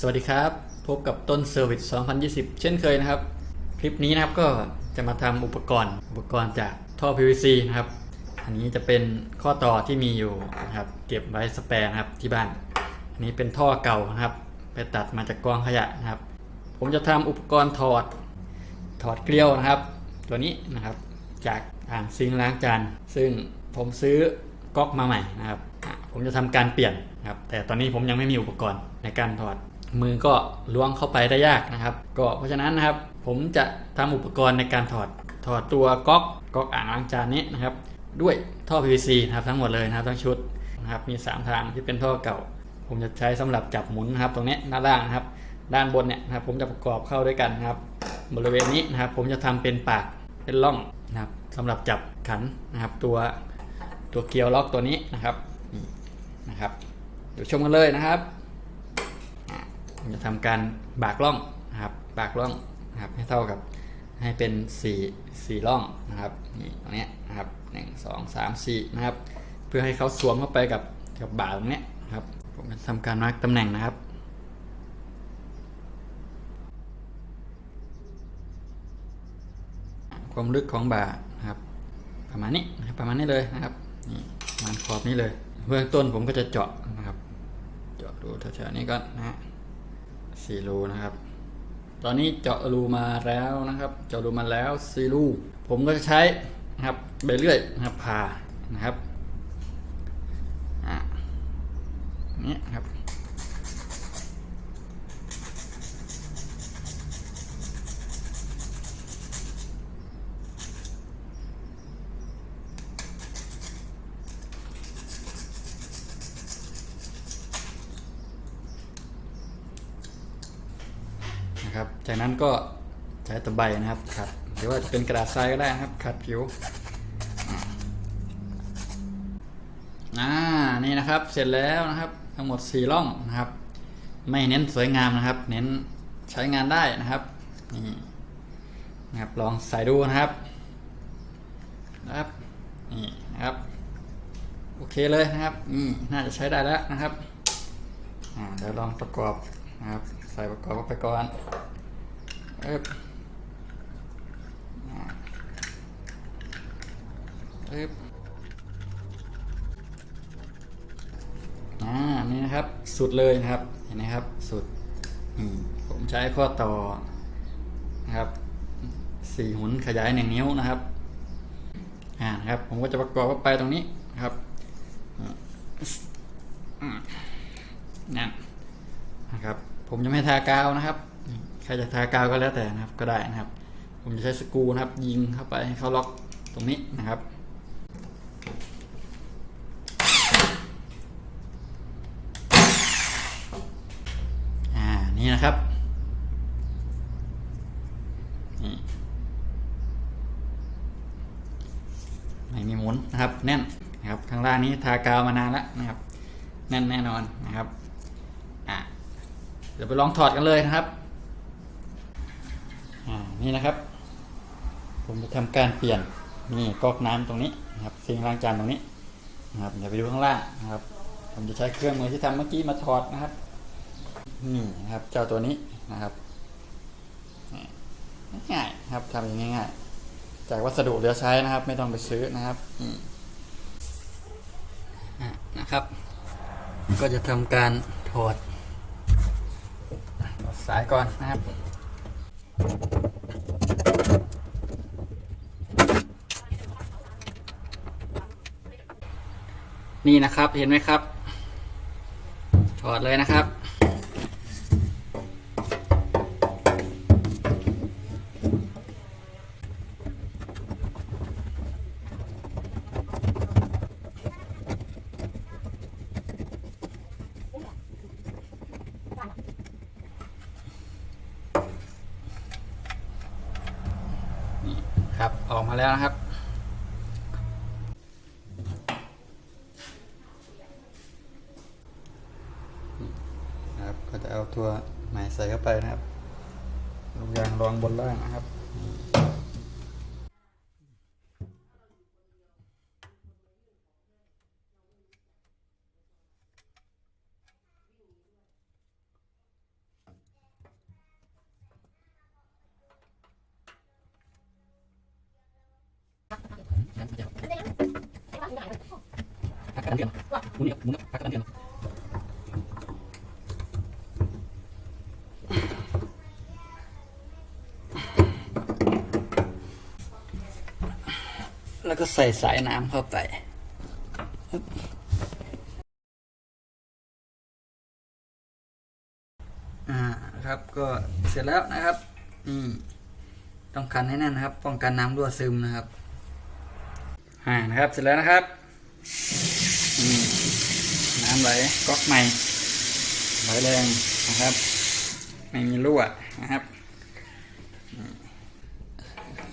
สวัสดีครับ พบกับต้นเซอร์วิส2020 เช่นเคยนะครับ คลิปนี้นะครับก็จะมาทำอุปกรณ์ อุปกรณ์จากท่อ PVC นะครับ อันนี้จะเป็นข้อต่อที่มีอยู่นะครับ เก็บไว้สแปร์นะครับที่บ้าน อันนี้เป็นท่อเก่านะครับ ไปตัดมาจากกองขยะนะครับ ผมจะทำอุปกรณ์ถอด ถอดเกลียวนะครับ ตัวนี้นะครับ จากอ่างซิงล้างจาน ซึ่งผมซื้อก๊อกมาใหม่นะครับ ผมจะทำการเปลี่ยนนะครับแต่ตอนนี้ผมยังไม่มีอุปกรณ์ในการถอด มือก็ล้วงเข้าไปได้ยากนะครับ ก็เพราะฉะนั้นนะครับ ผมจะทำอุปกรณ์ในการถอดถอดตัวก๊อกก๊อกอ่างล้างจานนี้นะครับ ด้วยท่อ PVC นะครับทั้งหมดเลยนะครับทั้งชุดนะครับมี 3 ทางที่เป็นท่อเก่า ผมจะใช้สำหรับจับหมุนนะครับ ตรงนี้ด้านล่างนะครับ ด้านบนเนี่ยนะครับ ผมจะประกอบเข้าด้วยกันนะครับ บริเวณนี้นะครับ ผมจะทำเป็นปากเป็นร่องนะครับสำหรับจับขันนะครับ ตัวตัวเกียวล็อกตัวนี้นะครับนะครับเดี๋ยวชมกันเลยนะครับ ผมจะทำการบากร่องนะครับ บากร่องนะครับให้เท่ากับให้เป็นสี่สี่ร่องนะครับนี่ตรงนี้นะครับหนึ่งสองสามสี่นะครับ เพื่อให้เขาสวมเข้าไปกับกับบาตรงนี้นะครับ ผมจะทำการมาร์กตำแหน่งนะครับความลึกของบ่านะครับ ประมาณนี้นะครับประมาณนี้เลยนะครับนี่ประมาณขอบนี้เลย เบื้องต้นผมก็จะเจาะนะครับ เจาะรูแถวๆนี้ก่อนนะฮะ สี่รูนะครับ ตอนนี้เจาะรูมาแล้วนะครับ เจาะรูมาแล้วสี่รูผมก็จะใช้นะครับไปเรื่อยนะครับผ่านะครับอะนี่ครับ นะครับ จากนั้นก็ใช้ตะไบนะครับขัดหรือว่าเป็นกระดาษทรายก็ได้นะครับขัดผิวอ่านี่นะครับเสร็จแล้วนะครับ ทั้งหมดสี่ร่องนะครับ ไม่เน้นสวยงามนะครับ เน้นใช้งานได้นะครับนี่นะครับลองใส่ดูนะครับนะครับนี่นะครับโอเคเลยนะครับนี่น่าจะใช้ได้แล้วนะครับอ่าเดี๋ยวลองประกอบนะครับ ใส่ประกอบเข้าไปก่อน เอ๊บเอ๊บอ่า นี่นะครับ สุดเลยนะครับ เห็นไหมครับ สุดมผมใช้ข้อต่อนะครับสี่หุนขยายหนึ่งนิ้วนะครับ อ่า นะครับ ผมก็จะประกอบเข้าไปตรงนี้ครับนั่นนะครับ ผมจะไม่ทากาวนะครับ ใครจะทากาวก็แล้วแต่นะครับก็ได้นะครับ ผมจะใช้สกูนะครับ ยิงเข้าไปให้เขาล็อกตรงนี้นะครับอ่านี่นะครับนี่ไม่มีหมุนนะครับ แน่นนะครับข้างล่างนี้ทากาวมานานแล้วนะครับ แน่นแน่นอนนะครับอะเดี๋ยวไปลองถอดกันเลยนะครับ นี่นะครับ ผมจะทำการเปลี่ยนนี่ก๊อกน้ำตรงนี้นะครับซิงล้างจานตรงนี้นะครับเดี๋ยวไปดูข้างล่างนะครับ ผมจะใช้เครื่องมือที่ทำเมื่อกี้มาถอดนะครับนี่นะครับเจ้าตัวนี้นะครับง่ายครับทำอย่างง่ายๆ จากวัสดุเหลือใช้นะครับ ไม่ต้องไปซื้อนะครับนะครับ ก็จะทำการถอดสายก่อนนะครับ นี่นะครับเห็นไหมครับถอดเลยนะครับ นี่ครับ ออกมาแล้วนะครับ นะครับ ก็จะเอาตัวใหม่ใส่เข้าไปนะครับลูกยางรองบนล่างนะครับ เทียมหมุนเนี่ยหมุนพักกันเทียมแล้วก็ใส่สายน้ำเข้าไปอ่าครับก็เสร็จแล้วนะครับนี่ต้องกันให้แน่นนะครับ ป้องกันน้ำรั่วซึมนะครับอ่านะครับเสร็จแล้วนะครับอืมน้ำไหลก๊อกใหม่ไหลแรงนะครับ ไม่มีรั่วนะครับ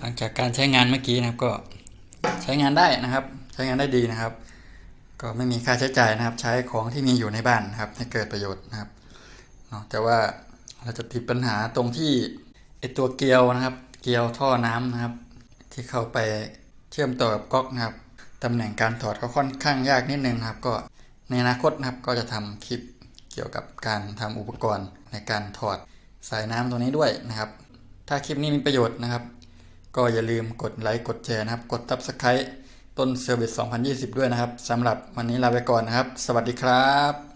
หลังจากการใช้งานเมื่อกี้นะครับก็ใช้งานได้นะครับ ใช้งานได้ดีนะครับ ก็ไม่มีค่าใช้จ่ายนะครับ ใช้ของที่มีอยู่ในบ้านนะครับ ให้เกิดประโยชน์นะครับเนาะแต่ว่าเราจะติดปัญหาตรงที่ไอตัวเกลียวนะครับ เกลียวท่อน้ำนะครับ ที่เข้าไปเชื่อมต่อกับก๊อกนะครับตำแหน่งการถอดก็ค่อนข้างยากนิดนึงครับ ก็ ในอนาคตนะครับก็จะทำคลิปเกี่ยวกับการทำอุปกรณ์ในการถอดสายน้ำตัวนี้ด้วยนะครับ ถ้าคลิปนี้มีประโยชน์นะครับ ก็อย่าลืมกดไลค์กดแชร์นะครับ กดตับสไครต์ต้นเซอร์วิส2020 ด้วยนะครับสำหรับวันนี้ลาไปก่อนนะครับ สวัสดีครับ